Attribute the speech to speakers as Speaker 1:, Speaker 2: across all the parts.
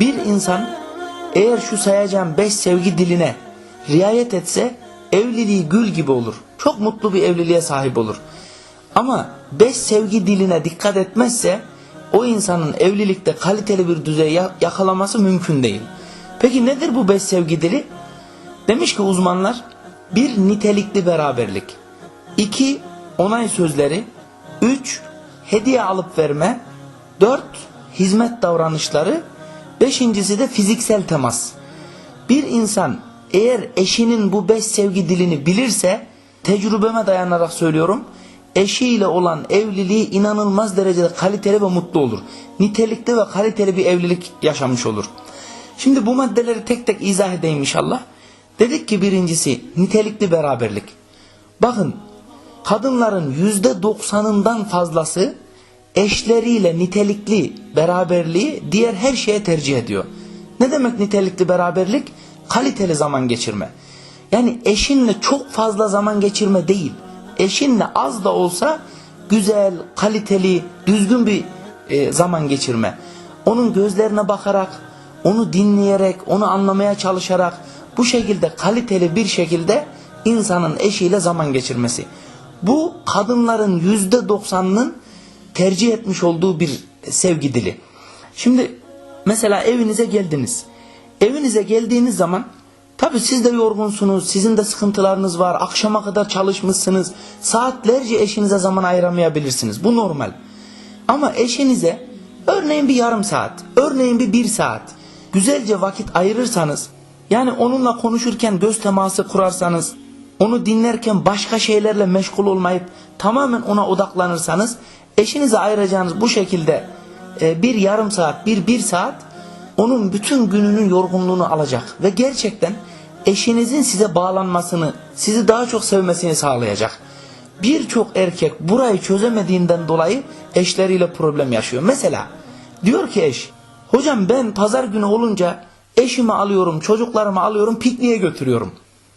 Speaker 1: Bir insan eğer şu sayacağım beş sevgi diline riayet etse evliliği gül gibi olur. Çok mutlu bir evliliğe sahip olur. Ama beş sevgi diline dikkat etmezse o insanın evlilikte kaliteli bir düzey ya- yakalaması mümkün değil. Peki nedir bu beş sevgi dili? Demiş ki uzmanlar bir nitelikli beraberlik. iki onay sözleri. Üç hediye alıp verme. Dört hizmet davranışları. Beşincisi de fiziksel temas. Bir insan eğer eşinin bu beş sevgi dilini bilirse tecrübeme dayanarak söylüyorum eşiyle olan evliliği inanılmaz derecede kaliteli ve mutlu olur. Nitelikli ve kaliteli bir evlilik yaşamış olur. Şimdi bu maddeleri tek tek izah edeyim inşallah. Dedik ki birincisi nitelikli beraberlik. Bakın kadınların yüzde doksanından fazlası eşleriyle nitelikli beraberliği diğer her şeye tercih ediyor. Ne demek nitelikli beraberlik? Kaliteli zaman geçirme. Yani eşinle çok fazla zaman geçirme değil. Eşinle az da olsa güzel, kaliteli, düzgün bir e, zaman geçirme. Onun gözlerine bakarak, onu dinleyerek, onu anlamaya çalışarak bu şekilde kaliteli bir şekilde insanın eşiyle zaman geçirmesi. Bu kadınların yüzde doksanının tercih etmiş olduğu bir sevgi dili. Şimdi mesela evinize geldiniz. Evinize geldiğiniz zaman tabi siz de yorgunsunuz, sizin de sıkıntılarınız var, akşama kadar çalışmışsınız, saatlerce eşinize zaman ayıramayabilirsiniz. Bu normal. Ama eşinize örneğin bir yarım saat, örneğin bir bir saat güzelce vakit ayırırsanız, yani onunla konuşurken göz teması kurarsanız, onu dinlerken başka şeylerle meşgul olmayıp tamamen ona odaklanırsanız, eşinize ayıracağınız bu şekilde e, bir yarım saat, bir bir saat onun bütün gününün yorgunluğunu alacak ve gerçekten eşinizin size bağlanmasını, sizi daha çok sevmesini sağlayacak. Birçok erkek burayı çözemediğinden dolayı eşleriyle problem yaşıyor. Mesela diyor ki eş, hocam ben pazar günü olunca eşimi alıyorum, çocuklarımı alıyorum, pikniğe götürüyorum.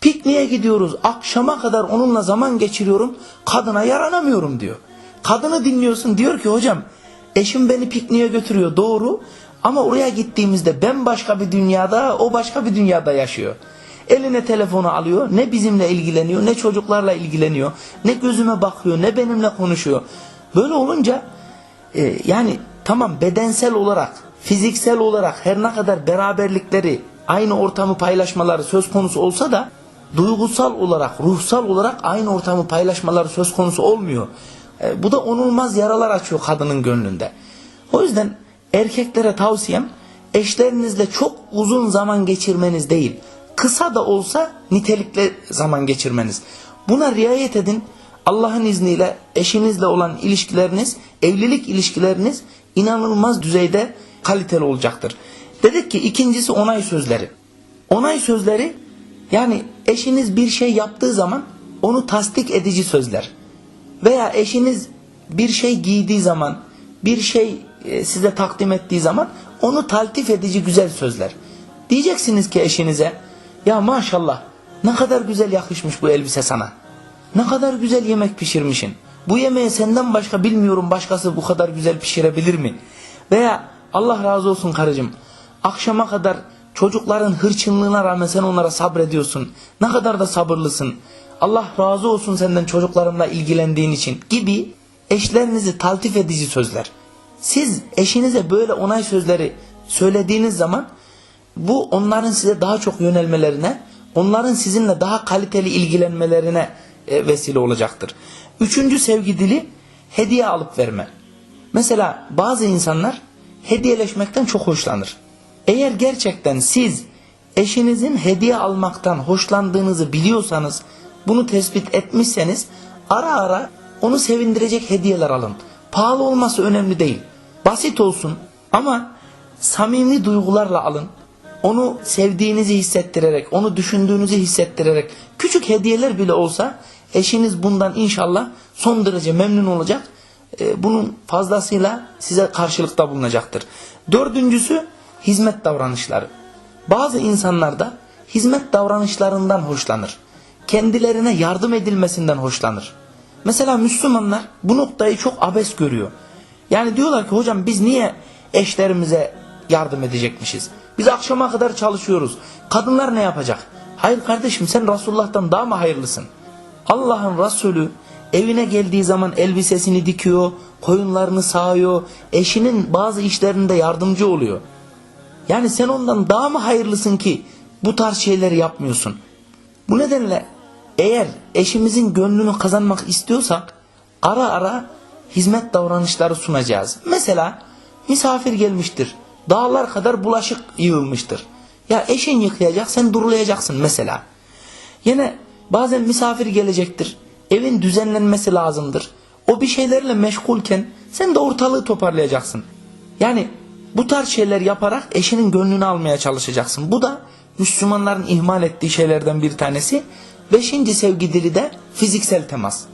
Speaker 1: Pikniğe gidiyoruz, akşama kadar onunla zaman geçiriyorum, kadına yaranamıyorum diyor. Kadını dinliyorsun diyor ki hocam eşim beni pikniğe götürüyor doğru ama oraya gittiğimizde ben başka bir dünyada o başka bir dünyada yaşıyor. Eline telefonu alıyor ne bizimle ilgileniyor ne çocuklarla ilgileniyor ne gözüme bakıyor ne benimle konuşuyor. Böyle olunca e, yani tamam bedensel olarak fiziksel olarak her ne kadar beraberlikleri aynı ortamı paylaşmaları söz konusu olsa da duygusal olarak ruhsal olarak aynı ortamı paylaşmaları söz konusu olmuyor. E, bu da onulmaz yaralar açıyor kadının gönlünde. O yüzden erkeklere tavsiyem eşlerinizle çok uzun zaman geçirmeniz değil. Kısa da olsa nitelikli zaman geçirmeniz. Buna riayet edin. Allah'ın izniyle eşinizle olan ilişkileriniz, evlilik ilişkileriniz inanılmaz düzeyde kaliteli olacaktır. Dedik ki ikincisi onay sözleri. Onay sözleri yani eşiniz bir şey yaptığı zaman onu tasdik edici sözler veya eşiniz bir şey giydiği zaman, bir şey e, size takdim ettiği zaman onu taltif edici güzel sözler. Diyeceksiniz ki eşinize, ya maşallah ne kadar güzel yakışmış bu elbise sana. Ne kadar güzel yemek pişirmişsin. Bu yemeği senden başka bilmiyorum başkası bu kadar güzel pişirebilir mi? Veya Allah razı olsun karıcığım. Akşama kadar çocukların hırçınlığına rağmen sen onlara sabrediyorsun. Ne kadar da sabırlısın. Allah razı olsun senden çocuklarımla ilgilendiğin için gibi eşlerinizi taltif edici sözler. Siz eşinize böyle onay sözleri söylediğiniz zaman bu onların size daha çok yönelmelerine, onların sizinle daha kaliteli ilgilenmelerine e, vesile olacaktır. Üçüncü sevgi dili hediye alıp verme. Mesela bazı insanlar hediyeleşmekten çok hoşlanır. Eğer gerçekten siz eşinizin hediye almaktan hoşlandığınızı biliyorsanız, bunu tespit etmişseniz ara ara onu sevindirecek hediyeler alın. Pahalı olması önemli değil. Basit olsun ama samimi duygularla alın. Onu sevdiğinizi hissettirerek, onu düşündüğünüzü hissettirerek küçük hediyeler bile olsa eşiniz bundan inşallah son derece memnun olacak. Ee, bunun fazlasıyla size karşılıkta bulunacaktır. Dördüncüsü hizmet davranışları. Bazı insanlar da hizmet davranışlarından hoşlanır. Kendilerine yardım edilmesinden hoşlanır. Mesela Müslümanlar bu noktayı çok abes görüyor. Yani diyorlar ki hocam biz niye eşlerimize yardım edecekmişiz. Biz akşama kadar çalışıyoruz. Kadınlar ne yapacak? Hayır kardeşim sen Resulullah'tan daha mı hayırlısın? Allah'ın Resulü evine geldiği zaman elbisesini dikiyor, koyunlarını sağıyor, eşinin bazı işlerinde yardımcı oluyor. Yani sen ondan daha mı hayırlısın ki bu tarz şeyleri yapmıyorsun? Bu nedenle eğer eşimizin gönlünü kazanmak istiyorsak ara ara hizmet davranışları sunacağız. Mesela misafir gelmiştir. Dağlar kadar bulaşık yığılmıştır. Ya eşin yıkayacak sen durulayacaksın mesela. Yine bazen misafir gelecektir. Evin düzenlenmesi lazımdır. O bir şeylerle meşgulken sen de ortalığı toparlayacaksın. Yani bu tarz şeyler yaparak eşinin gönlünü almaya çalışacaksın. Bu da Müslümanların ihmal ettiği şeylerden bir tanesi. Beşinci sevgi dili de fiziksel temas.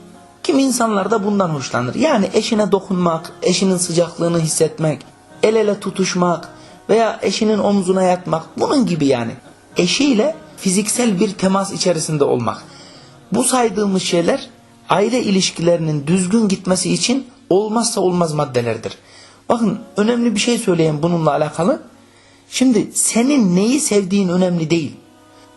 Speaker 1: Kim insanlar da bundan hoşlanır. Yani eşine dokunmak, eşinin sıcaklığını hissetmek, el ele tutuşmak veya eşinin omzuna yatmak bunun gibi yani. Eşiyle fiziksel bir temas içerisinde olmak. Bu saydığımız şeyler aile ilişkilerinin düzgün gitmesi için olmazsa olmaz maddelerdir. Bakın önemli bir şey söyleyeyim bununla alakalı. Şimdi senin neyi sevdiğin önemli değil.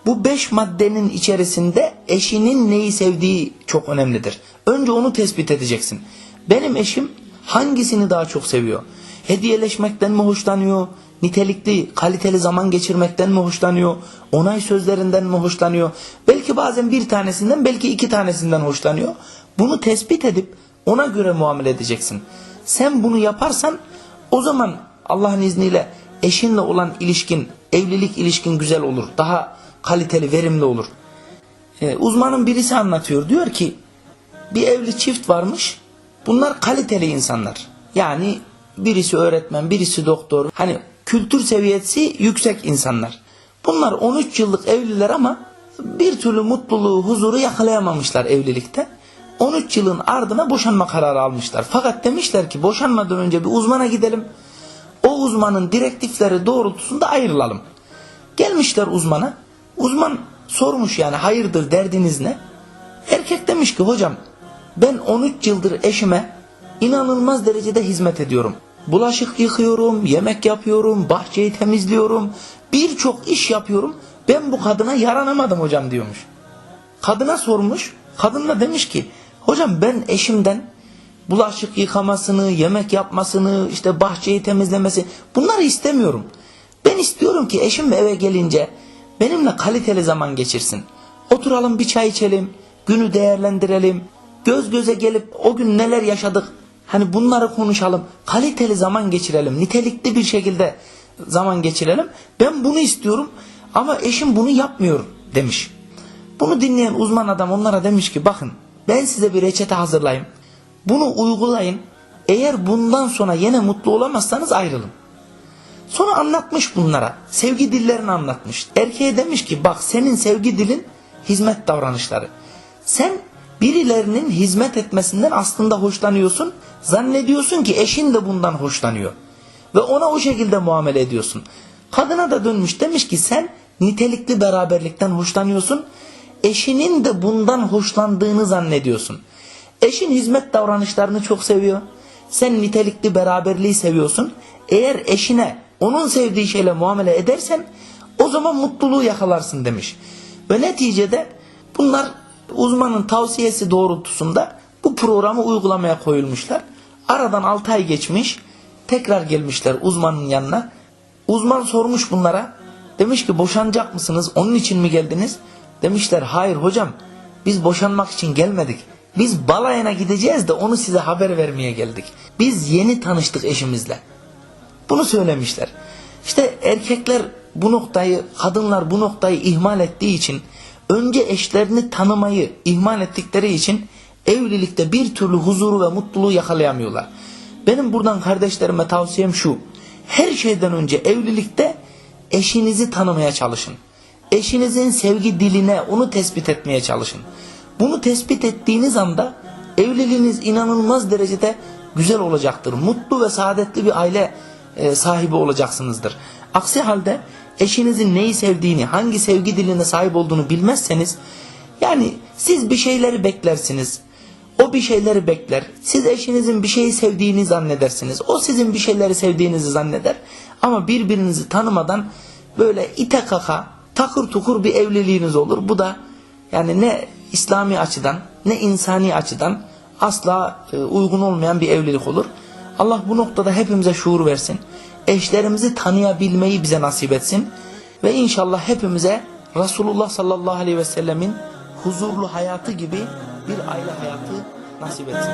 Speaker 1: Bu beş maddenin içerisinde eşinin neyi sevdiği çok önemlidir. Önce onu tespit edeceksin. Benim eşim hangisini daha çok seviyor? Hediyeleşmekten mi hoşlanıyor? Nitelikli, kaliteli zaman geçirmekten mi hoşlanıyor? Onay sözlerinden mi hoşlanıyor? Belki bazen bir tanesinden, belki iki tanesinden hoşlanıyor. Bunu tespit edip ona göre muamele edeceksin. Sen bunu yaparsan o zaman Allah'ın izniyle eşinle olan ilişkin, evlilik ilişkin güzel olur. Daha kaliteli, verimli olur. Ee, uzmanın birisi anlatıyor. Diyor ki bir evli çift varmış. Bunlar kaliteli insanlar. Yani birisi öğretmen, birisi doktor. Hani kültür seviyesi yüksek insanlar. Bunlar 13 yıllık evliler ama bir türlü mutluluğu, huzuru yakalayamamışlar evlilikte. 13 yılın ardına boşanma kararı almışlar. Fakat demişler ki boşanmadan önce bir uzmana gidelim. O uzmanın direktifleri doğrultusunda ayrılalım. Gelmişler uzmana. Uzman sormuş yani hayırdır derdiniz ne? Erkek demiş ki hocam ben 13 yıldır eşime inanılmaz derecede hizmet ediyorum. Bulaşık yıkıyorum, yemek yapıyorum, bahçeyi temizliyorum, birçok iş yapıyorum. Ben bu kadına yaranamadım hocam diyormuş. Kadına sormuş, kadın da demiş ki hocam ben eşimden bulaşık yıkamasını, yemek yapmasını, işte bahçeyi temizlemesi bunları istemiyorum. Ben istiyorum ki eşim eve gelince benimle kaliteli zaman geçirsin. Oturalım bir çay içelim, günü değerlendirelim, göz göze gelip o gün neler yaşadık hani bunları konuşalım, kaliteli zaman geçirelim, nitelikli bir şekilde zaman geçirelim. Ben bunu istiyorum ama eşim bunu yapmıyor demiş. Bunu dinleyen uzman adam onlara demiş ki bakın ben size bir reçete hazırlayayım. Bunu uygulayın. Eğer bundan sonra yine mutlu olamazsanız ayrılın. Sonra anlatmış bunlara. Sevgi dillerini anlatmış. Erkeğe demiş ki bak senin sevgi dilin hizmet davranışları. Sen birilerinin hizmet etmesinden aslında hoşlanıyorsun. Zannediyorsun ki eşin de bundan hoşlanıyor. Ve ona o şekilde muamele ediyorsun. Kadına da dönmüş demiş ki sen nitelikli beraberlikten hoşlanıyorsun. Eşinin de bundan hoşlandığını zannediyorsun. Eşin hizmet davranışlarını çok seviyor. Sen nitelikli beraberliği seviyorsun. Eğer eşine onun sevdiği şeyle muamele edersen o zaman mutluluğu yakalarsın demiş. Ve neticede bunlar uzmanın tavsiyesi doğrultusunda bu programı uygulamaya koyulmuşlar. Aradan 6 ay geçmiş. Tekrar gelmişler uzmanın yanına. Uzman sormuş bunlara. Demiş ki boşanacak mısınız? Onun için mi geldiniz? Demişler hayır hocam biz boşanmak için gelmedik. Biz balayına gideceğiz de onu size haber vermeye geldik. Biz yeni tanıştık eşimizle. Bunu söylemişler. İşte erkekler bu noktayı, kadınlar bu noktayı ihmal ettiği için, önce eşlerini tanımayı ihmal ettikleri için evlilikte bir türlü huzuru ve mutluluğu yakalayamıyorlar. Benim buradan kardeşlerime tavsiyem şu. Her şeyden önce evlilikte eşinizi tanımaya çalışın. Eşinizin sevgi diline onu tespit etmeye çalışın. Bunu tespit ettiğiniz anda evliliğiniz inanılmaz derecede güzel olacaktır. Mutlu ve saadetli bir aile e, sahibi olacaksınızdır. Aksi halde eşinizin neyi sevdiğini, hangi sevgi diline sahip olduğunu bilmezseniz yani siz bir şeyleri beklersiniz. O bir şeyleri bekler. Siz eşinizin bir şeyi sevdiğini zannedersiniz. O sizin bir şeyleri sevdiğinizi zanneder. Ama birbirinizi tanımadan böyle ite kaka, takır tukur bir evliliğiniz olur. Bu da yani ne İslami açıdan ne insani açıdan asla e, uygun olmayan bir evlilik olur. Allah bu noktada hepimize şuur versin. Eşlerimizi tanıyabilmeyi bize nasip etsin. Ve inşallah hepimize Resulullah sallallahu aleyhi ve sellemin huzurlu hayatı gibi bir aile hayatı nasip etsin.